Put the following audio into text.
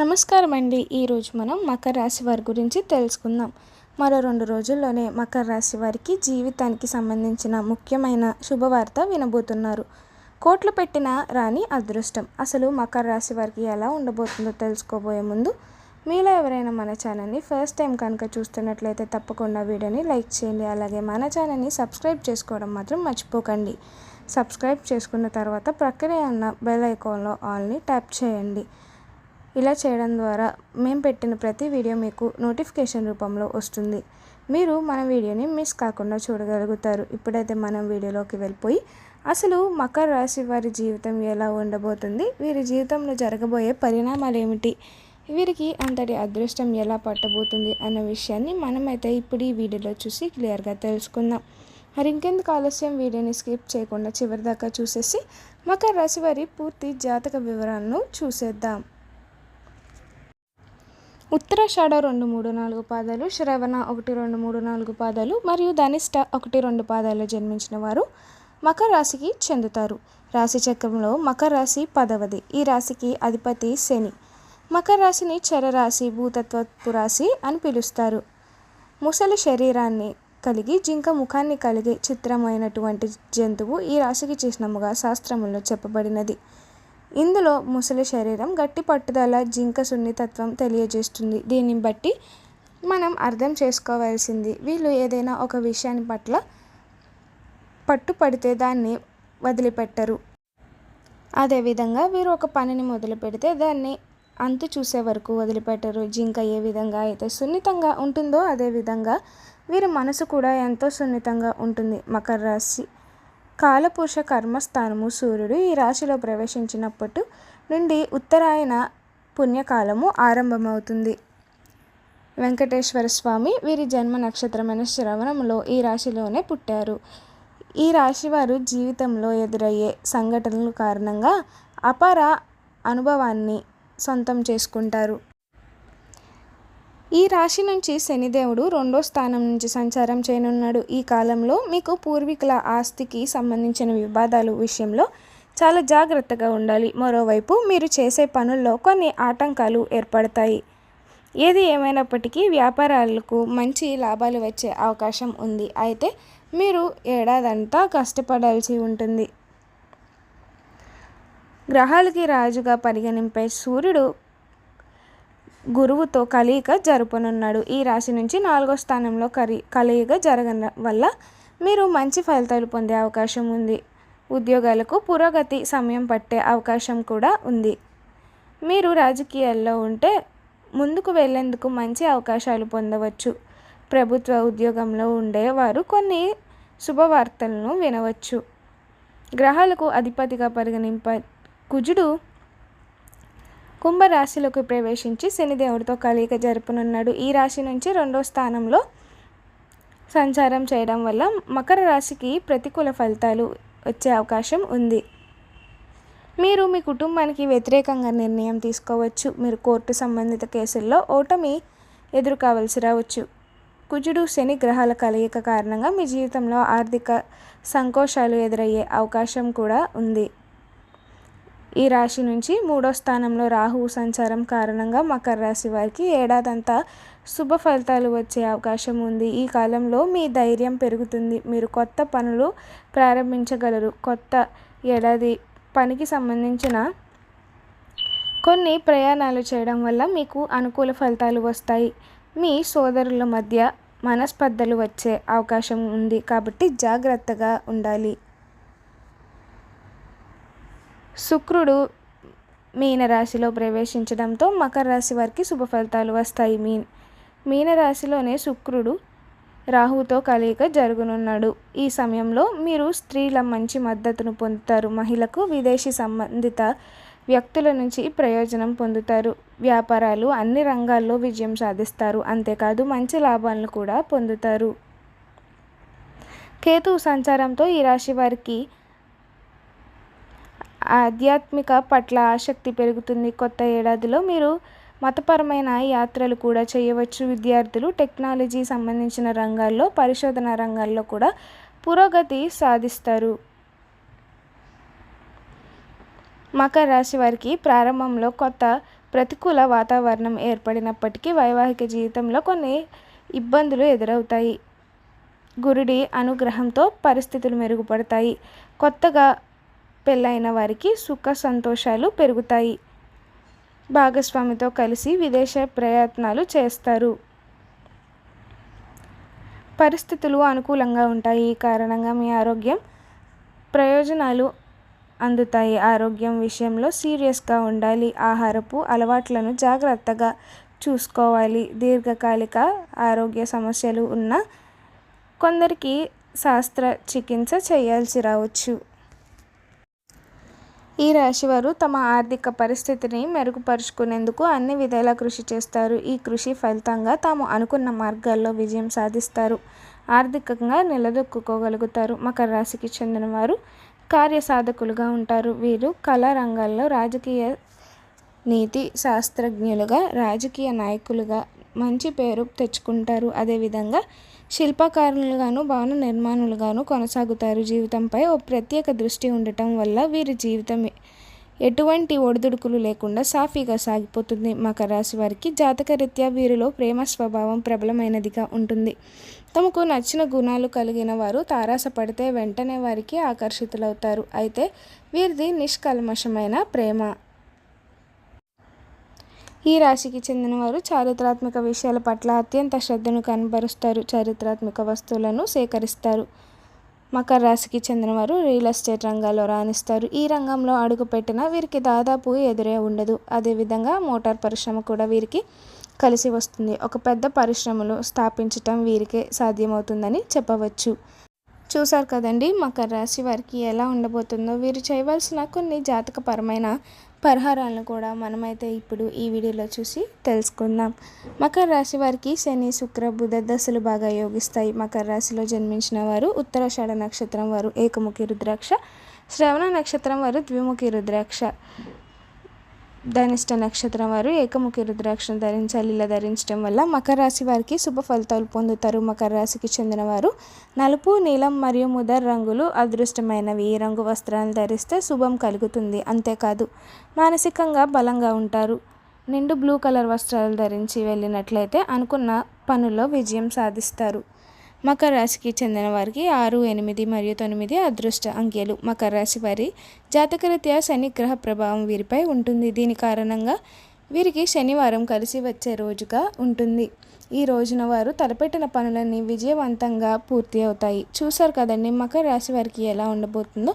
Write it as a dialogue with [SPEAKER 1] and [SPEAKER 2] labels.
[SPEAKER 1] నమస్కారం అండి ఈరోజు మనం మకర రాశి వారి గురించి తెలుసుకుందాం. మరో రెండు రోజుల్లోనే మకర రాశి వారికి జీవితానికి సంబంధించిన ముఖ్యమైన శుభవార్త వినబోతున్నారు. కోట్లు పెట్టిన రాని అదృష్టం. అసలు మకర రాశి వారికి ఎలా ఉండబోతుందో తెలుసుకోబోయే ముందు మీలో ఎవరైనా మన ఛానల్ని ఫస్ట్ టైం కనుక చూస్తున్నట్లయితే తప్పకుండా వీడియోని లైక్ చేయండి. అలాగే మన ఛానల్ని సబ్స్క్రైబ్ చేసుకోవడం మాత్రం మర్చిపోకండి. సబ్స్క్రైబ్ చేసుకున్న తర్వాత ప్రక్కనే ఉన్న బెల్ ఐకాన్లో ఆల్ని ట్యాప్ చేయండి. ఇలా చేయడం ద్వారా మేము పెట్టిన ప్రతి వీడియో మీకు నోటిఫికేషన్ రూపంలో వస్తుంది. మీరు మన వీడియోని మిస్ కాకుండా చూడగలుగుతారు. ఇప్పుడైతే మనం వీడియోలోకి వెళ్ళిపోయి అసలు మకర రాశి వారి జీవితం ఎలా ఉండబోతుంది? వీరి జీవితంలో జరగబోయే పరిణామాలు ఏమిటి? వీరికి అంతటి అదృష్టం ఎలా పట్టబోతుంది అన్న విషయాన్ని మనమైతే ఇప్పుడు ఈ వీడియోలో చూసి క్లియర్గా తెలుసుకుందాం. మరి ఇంకెందుకు ఆలస్యం? వీడియోని స్కిప్ చేయకుండా చివరిదాకా చూసేసి మకర రాశి వారి పూర్తి జాతక వివరాలను చూసేద్దాం. ఉత్తరాషాఢ రెండు మూడు నాలుగు పాదాలు శ్రవణ ఒకటి రెండు మూడు నాలుగు పాదాలు మరియు ధనిష్ట ఒకటి రెండు పాదాలు జన్మించిన వారు మకర రాశికి చెందుతారు. రాశి చక్రంలో మకర రాశి పదవది. ఈ రాశికి అధిపతి శని. మకర రాశిని చరరాశి భూతత్వపు రాశి అని పిలుస్తారు. ముసలి శరీరాన్ని కలిగి జింక ముఖాన్ని కలిగి చిత్రమైనటువంటి జంతువు ఈ రాశికి చిహ్నముగా శాస్త్రములో చెప్పబడినది. ఇందులో ముసలి శరీరం గట్టి పట్టుదల జింక సున్నితత్వం తెలియజేస్తుంది. దీన్ని బట్టి మనం అర్థం చేసుకోవాల్సింది వీళ్ళు ఏదైనా ఒక విషయాన్ని పట్ల పట్టుపడితే దాన్ని వదిలిపెట్టరు. అదేవిధంగా వీరు ఒక పనిని మొదలు పెడితే దాన్ని అంతు చూసే వరకు వదిలిపెట్టరు. జింక ఏ విధంగా అయితే సున్నితంగా ఉంటుందో అదేవిధంగా వీరి మనసు కూడా ఎంతో సున్నితంగా ఉంటుంది. మకర రాశి కాలపురుష కర్మస్థానము సూర్యుడు ఈ రాశిలో ప్రవేశించినప్పటి నుండి ఉత్తరాయణ పుణ్యకాలము ఆరంభమవుతుంది. వెంకటేశ్వర స్వామి వీరి జన్మ నక్షత్రమైన శ్రవణంలో ఈ రాశిలోనే పుట్టారు. ఈ రాశి వారు జీవితంలో ఎదురయ్యే సంఘటనల కారణంగా అపార అనుభవాన్ని సొంతం చేసుకుంటారు. ఈ రాశి నుంచి శనిదేవుడు రెండో స్థానం నుంచి సంచారం చేయనున్నాడు. ఈ కాలంలో మీకు పూర్వీకుల ఆస్తికి సంబంధించిన వివాదాలు విషయంలో చాలా జాగ్రత్తగా ఉండాలి. మరోవైపు మీరు చేసే పనుల్లో కొన్ని ఆటంకాలు ఏర్పడతాయి. ఏది ఏమైనప్పటికీ వ్యాపారాలకు మంచి లాభాలు వచ్చే అవకాశం ఉంది. అయితే మీరు ఏడాదంతా కష్టపడాల్సి ఉంటుంది. గ్రహాలకి రాజుగా పరిగణింపే సూర్యుడు గురువుతో కలయిక జరుపనున్నాడు. ఈ రాశి నుంచి నాలుగో స్థానంలో కరి కలయిక జరగడం వల్ల మీరు మంచి ఫలితాలు పొందే అవకాశం ఉంది. ఉద్యోగాలకు పురోగతి సమయం పట్టే అవకాశం కూడా ఉంది. మీరు రాజకీయాల్లో ఉంటే ముందుకు వెళ్ళేందుకు మంచి అవకాశాలు పొందవచ్చు. ప్రభుత్వ ఉద్యోగంలో ఉండేవారు కొన్ని శుభవార్తలను వినవచ్చు. గ్రహాలకు అధిపతిగా పరిగణింప కుజుడు కుంభరాశిలోకి ప్రవేశించి శనిదేవుడితో కలయిక జరుపునున్నాడు. ఈ రాశి నుంచి రెండో స్థానంలో సంచారం చేయడం వల్ల మకర రాశికి ప్రతికూల ఫలితాలు వచ్చే అవకాశం ఉంది. మీరు మీ కుటుంబానికి వ్యతిరేకంగా నిర్ణయం తీసుకోవచ్చు. మీరు కోర్టు సంబంధిత కేసుల్లో ఓటమి ఎదురు కావలసి రావచ్చు. కుజుడు శని గ్రహాల కలయిక కారణంగా మీ జీవితంలో ఆర్థిక సంకోచాలు ఎదురయ్యే అవకాశం కూడా ఉంది. ఈ రాశి నుంచి మూడో స్థానంలో రాహు సంచారం కారణంగా మకర రాశి వారికి ఏడాదంతా శుభ ఫలితాలు వచ్చే అవకాశం ఉంది. ఈ కాలంలో మీ ధైర్యం పెరుగుతుంది. మీరు కొత్త పనులు ప్రారంభించగలరు. కొత్త ఏడాది పనికి సంబంధించిన కొన్ని ప్రయాణాలు చేయడం వల్ల మీకు అనుకూల ఫలితాలు వస్తాయి. మీ సోదరుల మధ్య మనస్పర్ధలు వచ్చే అవకాశం ఉంది. కాబట్టి జాగ్రత్తగా ఉండాలి. శుక్రుడు మీనరాశిలో ప్రవేశించడంతో మకర రాశి వారికి శుభ ఫలితాలు వస్తాయి. మీ మీనరాశిలోనే శుక్రుడు రాహుతో కలయిక జరుగునున్నాడు. ఈ సమయంలో మీరు స్త్రీల మంచి మద్దతును పొందుతారు. మహిళకు విదేశీ సంబంధిత వ్యక్తుల నుంచి ప్రయోజనం పొందుతారు. వ్యాపారాలు అన్ని రంగాల్లో విజయం సాధిస్తారు. అంతేకాదు మంచి లాభాలను కూడా పొందుతారు. కేతు సంచారంతో ఈ రాశి వారికి ఆధ్యాత్మిక పట్ల ఆసక్తి పెరుగుతుంది. కొత్త ఏడాదిలో మీరు మతపరమైన యాత్రలు కూడా చేయవచ్చు. విద్యార్థులు టెక్నాలజీ సంబంధించిన రంగాల్లో పరిశోధన రంగాల్లో కూడా పురోగతి సాధిస్తారు. మకర రాశి వారికి ప్రారంభంలో కొత్త ప్రతికూల వాతావరణం ఏర్పడినప్పటికీ వైవాహిక జీవితంలో కొన్ని ఇబ్బందులు ఎదురవుతాయి. గురుడి అనుగ్రహంతో పరిస్థితులు మెరుగుపడతాయి. కొత్తగా పెళ్ళైన వారికి సుఖ సంతోషాలు పెరుగుతాయి. భాగస్వామితో కలిసి విదేశ ప్రయత్నాలు చేస్తారు. పరిస్థితులు అనుకూలంగా ఉంటాయి. ఈ కారణంగా మీ ఆరోగ్యం ప్రయోజనాలు అందుతాయి. ఆరోగ్యం విషయంలో సీరియస్గా ఉండాలి. ఆహారపు అలవాట్లను జాగ్రత్తగా చూసుకోవాలి. దీర్ఘకాలిక ఆరోగ్య సమస్యలు ఉన్న కొందరికి శాస్త్ర చికిత్స చేయాల్సి రావచ్చు. ఈ రాశివారు తమ ఆర్థిక పరిస్థితిని మెరుగుపరుచుకునేందుకు అన్ని విధాలా కృషి చేస్తారు. ఈ కృషి ఫలితంగా తాము అనుకున్న మార్గాల్లో విజయం సాధిస్తారు. ఆర్థికంగా నిలదొక్కుకోగలుగుతారు. మకర రాశికి చెందిన వారు కార్యసాధకులుగా ఉంటారు. వీరు కళా రంగాల్లో రాజకీయ నీతి శాస్త్రజ్ఞులుగా రాజకీయ నాయకులుగా మంచి పేరు తెచ్చుకుంటారు. అదేవిధంగా శిల్పకారులుగాను భవన నిర్మాణులుగాను కొనసాగుతారు. జీవితంపై ఓ ప్రత్యేక దృష్టి ఉండటం వల్ల వీరి జీవితం ఎటువంటి ఒడిదుడుకులు లేకుండా సాఫీగా సాగిపోతుంది. మకర రాశి వారికి జాతకరీత్యా వీరిలో ప్రేమ స్వభావం ప్రబలమైనదిగా ఉంటుంది. తమకు నచ్చిన గుణాలు కలిగిన వారు తారాసపడితే వెంటనే వారికి ఆకర్షితులవుతారు. అయితే వీరిది నిష్కల్మషమైన ప్రేమ. ఈ రాశికి చెందిన వారు చారిత్రాత్మక విషయాల పట్ల అత్యంత శ్రద్ధను కనబరుస్తారు. చారిత్రాత్మక వస్తువులను సేకరిస్తారు. మకర రాశికి చెందినవారు రియల్ ఎస్టేట్ రంగాల్లో రాణిస్తారు. ఈ రంగంలో అడుగుపెట్టిన వీరికి దాదాపు ఎదురే ఉండదు. అదేవిధంగా మోటార్ పరిశ్రమ కూడా వీరికి కలిసి వస్తుంది. ఒక పెద్ద పరిశ్రమలు స్థాపించటం వీరికే సాధ్యమవుతుందని చెప్పవచ్చు. చూసారు కదండి మకర రాశి వారికి ఎలా ఉండబోతుందో. వీరు చేయవలసిన కొన్ని జాతకపరమైన పరిహారాలను కూడా మనమైతే ఇప్పుడు ఈ వీడియోలో చూసి తెలుసుకుందాం. మకర రాశి వారికి శని శుక్ర బుధ దశలు బాగా యోగిస్తాయి. మకర రాశిలో జన్మించిన వారు ఉత్తరాషాఢ నక్షత్రం వారు ఏకముఖి రుద్రాక్ష శ్రవణ నక్షత్రం వారు ద్విముఖి రుద్రాక్ష. ధనిష్ట నక్షత్రం వారు ఏకముఖి రుద్రాక్షను ధరించాలి ఇలా ధరించడం వల్ల మకర రాశి వారికి శుభ ఫలితాలు పొందుతారు. మకర రాశికి చెందినవారు నలుపు నీలం మరియు ముదర్ రంగులు అదృష్టమైనవి. ఈ రంగు వస్త్రాలు ధరిస్తే శుభం కలుగుతుంది. అంతేకాదు మానసికంగా బలంగా ఉంటారు. నిండు బ్లూ కలర్ వస్త్రాలు ధరించి వెళ్ళినట్లయితే అనుకున్న పనుల్లో విజయం సాధిస్తారు. మకర రాశికి చెందిన వారికి ఆరు ఎనిమిది మరియు తొమ్మిది అదృష్ట అంకెలు. మకర రాశి వారి జాతకరీత్యా శని గ్రహ ప్రభావం వీరిపై ఉంటుంది. దీని కారణంగా వీరికి శనివారం కలిసి వచ్చే రోజుగా ఉంటుంది. ఈ రోజున వారు తలపెట్టిన పనులన్నీ విజయవంతంగా పూర్తి అవుతాయి. చూసారు కదండి మకర రాశి వారికి ఎలా ఉండబోతుందో.